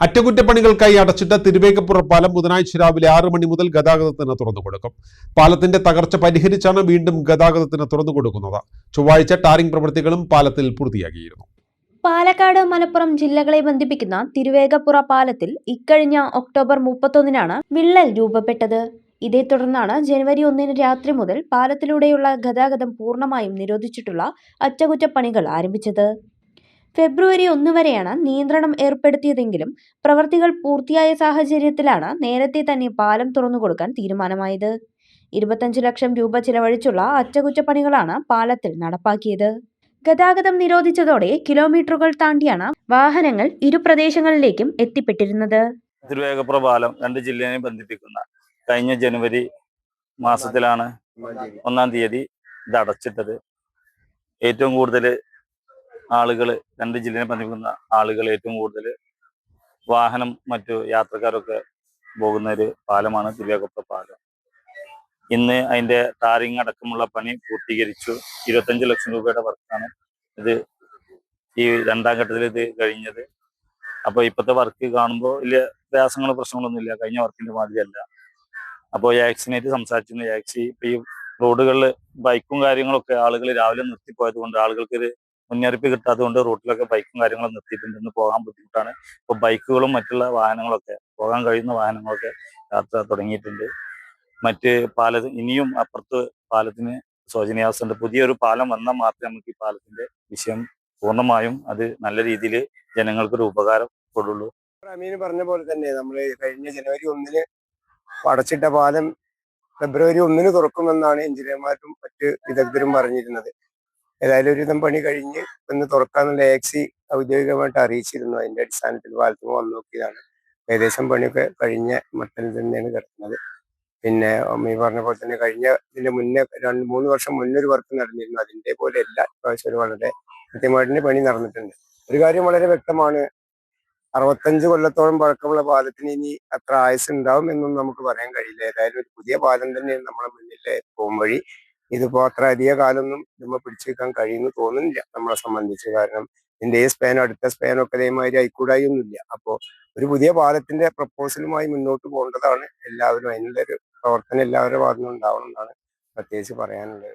അറ്റകുറ്റപ്പണികൾക്കായി അടച്ചിട്ട തിരുവേഗപ്പുറ പാലം ബുധനാഴ്ച രാവിലെ ആറ് മണി മുതൽ ഗതാഗതത്തിന് തുറന്നു കൊടുക്കും പാലത്തിന്റെ തകർച്ച പരിഹരിച്ചാണ് വീണ്ടും ഗതാഗതത്തിന് തുറന്നു കൊടുക്കുന്നത് ചൊവ്വാഴ്ച ടാറിംഗ് പ്രവൃത്തികളും പാലത്തിൽ പൂർത്തിയാക്കിയിരുന്നു. പാലക്കാട് മലപ്പുറം ജില്ലകളെ ബന്ധിപ്പിക്കുന്ന തിരുവേഗപ്പുറ പാലത്തിൽ ഇക്കഴിഞ്ഞ ഒക്ടോബർ മുപ്പത്തൊന്നിനാണ് വിള്ളൽ രൂപപ്പെട്ടത്. ഇതേ തുടർന്നാണ് ജനുവരി ഒന്നിന് രാത്രി മുതൽ പാലത്തിലൂടെയുള്ള ഗതാഗതം പൂർണമായും നിരോധിച്ചിട്ടുള്ള അറ്റകുറ്റപ്പണികൾ ആരംഭിച്ചത്. ഫെബ്രുവരി ഒന്ന് വരെയാണ് നിയന്ത്രണം ഏർപ്പെടുത്തിയതെങ്കിലും പ്രവർത്തികൾ പൂർത്തിയായ സാഹചര്യത്തിലാണ് നേരത്തെ തന്നെ പാലം തുറന്നു കൊടുക്കാൻ തീരുമാനമായത്. ഇരുപത്തഞ്ച് ലക്ഷം രൂപ ചിലവഴിച്ചുള്ള അറ്റകുറ്റപ്പണികളാണ് പാലത്തിൽ നടപ്പാക്കിയത്. ഗതാഗതം നിരോധിച്ചതോടെ കിലോമീറ്ററുകൾ താണ്ടിയാണ് വാഹനങ്ങൾ ഇരു പ്രദേശങ്ങളിലേക്കും എത്തിപ്പെട്ടിരുന്നത്. തിരുവേഗപ്പുറ പാലം രണ്ട് ജില്ലയെ ബന്ധിപ്പിക്കുന്ന കഴിഞ്ഞ ജനുവരി മാസത്തിലാണ് ഒന്നാം തീയതി ഇത് അടച്ചിട്ടത് ഏറ്റവും കൂടുതൽ ആളുകൾ രണ്ട് ജില്ലയെ ബന്ധിപ്പിക്കുന്ന ആളുകൾ ഏറ്റവും കൂടുതൽ വാഹനം മറ്റു യാത്രക്കാരൊക്കെ പോകുന്ന ഒരു പാലമാണ് തിരുവേഗപ്പുറ പാലം. ഇന്ന് അതിന്റെ ടാറിങ് അടക്കമുള്ള പണി പൂർത്തീകരിച്ചു. ഇരുപത്തഞ്ച് ലക്ഷം രൂപയുടെ വർക്കാണ് ഇത് ഈ രണ്ടാം ഘട്ടത്തിൽ ഇത് കഴിഞ്ഞത്. അപ്പോൾ ഇപ്പോഴത്തെ വർക്ക് കാണുമ്പോൾ വലിയ പ്രയാസങ്ങളോ പ്രശ്നങ്ങളൊന്നും ഇല്ല. കഴിഞ്ഞ വർക്കിന്റെ മാതിരിയല്ല. അപ്പോൾ ആക്സിനായിട്ട് സംസാരിച്ചിരുന്നു. ആക്സി ഇപ്പൊ ഈ റോഡുകളിൽ ബൈക്കും കാര്യങ്ങളൊക്കെ ആളുകൾ രാവിലെ നിർത്തിപ്പോയത് കൊണ്ട് ആളുകൾക്ക് മുന്നറിയിപ്പ് കിട്ടാത്തത് കൊണ്ട് റൂട്ടിലൊക്കെ ബൈക്കും കാര്യങ്ങളും നിർത്തിയിട്ടുണ്ട്. ഇന്ന് പോകാൻ ബുദ്ധിമുട്ടാണ്. ഇപ്പൊ ബൈക്കുകളും മറ്റുള്ള വാഹനങ്ങളൊക്കെ പോകാൻ കഴിയുന്ന വാഹനങ്ങളൊക്കെ യാത്ര തുടങ്ങിയിട്ടുണ്ട്. മറ്റ് പാല ഇനിയും അപ്പുറത്ത് പാലത്തിന് ശോചനീയാവസ്ഥ ഉണ്ട് പുതിയൊരു പാലം വന്നാൽ മാത്രമേ നമുക്ക് ഈ പാലത്തിന്റെ വിഷയം പൂർണമായും അത് നല്ല രീതിയിൽ ജനങ്ങൾക്കൊരു ഉപകാരം കൊടുള്ളൂ. അമീന് പറഞ്ഞ പോലെ തന്നെ നമ്മൾ കഴിഞ്ഞ ജനുവരി ഒന്നിന് അടച്ചിട്ട പാലം ഫെബ്രുവരി ഒന്നിന് തുറക്കുമെന്നാണ് എഞ്ചിനീയർമാരും മറ്റ് വിദഗ്ധരും പറഞ്ഞിരുന്നത്. ഏതായാലും ഒരുവിധം പണി കഴിഞ്ഞ് ഒന്ന് തുറക്കാന്നുള്ള ഏക്സി ഔദ്യോഗികമായിട്ട് അറിയിച്ചിരുന്നു. അതിന്റെ അടിസ്ഥാനത്തിൽ പാലത്തും വന്നു നോക്കിയതാണ്. ഏകദേശം പണിയൊക്കെ കഴിഞ്ഞ മട്ടിൽ തന്നെയാണ് കിടക്കുന്നത്. പിന്നെ അമ്മ പറഞ്ഞ പോലെ തന്നെ കഴിഞ്ഞ ഇതിന്റെ മുന്നേ രണ്ട് മൂന്ന് വർഷം മുന്നേ ഒരു വർക്ക് നടന്നിരുന്നു. അതിന്റെ പോലെ എല്ലാ ഇപ്രാവശ്യം ഒരു വളരെ കൃത്യമായിട്ട് പണി നടന്നിട്ടുണ്ട്. ഒരു കാര്യം വളരെ വ്യക്തമാണ്. അറുപത്തഞ്ച് കൊല്ലത്തോളം പഴക്കമുള്ള പാലത്തിന് ഇനി അത്ര ആയുസ് ഉണ്ടാവും എന്നൊന്നും നമുക്ക് പറയാൻ കഴിയില്ല. ഏതായാലും ഒരു പുതിയ പാലം തന്നെയാണ് നമ്മളെ മുന്നിലെ പോകും വഴി. ഇതിപ്പോ അത്ര അധിക കാലമൊന്നും നമ്മൾ പിടിച്ചു നിൽക്കാൻ തോന്നുന്നില്ല നമ്മളെ സംബന്ധിച്ച്. കാരണം ഇതിന്റെ ഈ സ്പാനോ അടുത്ത സ്പാനോ ഒക്കെ ഇതേമാതിരി ആയിക്കൂടായി ഒന്നുമില്ല അപ്പോ ഒരു പുതിയ പാലത്തിന്റെ പ്രപ്പോസലുമായി മുന്നോട്ട് പോകേണ്ടതാണ്. എല്ലാവരും അതിനുള്ള ഒരു പ്രവർത്തനം എല്ലാവരുടെ ഭാഗത്തുനിന്നും എന്നാണ് പ്രത്യേകിച്ച് പറയാനുള്ളത്.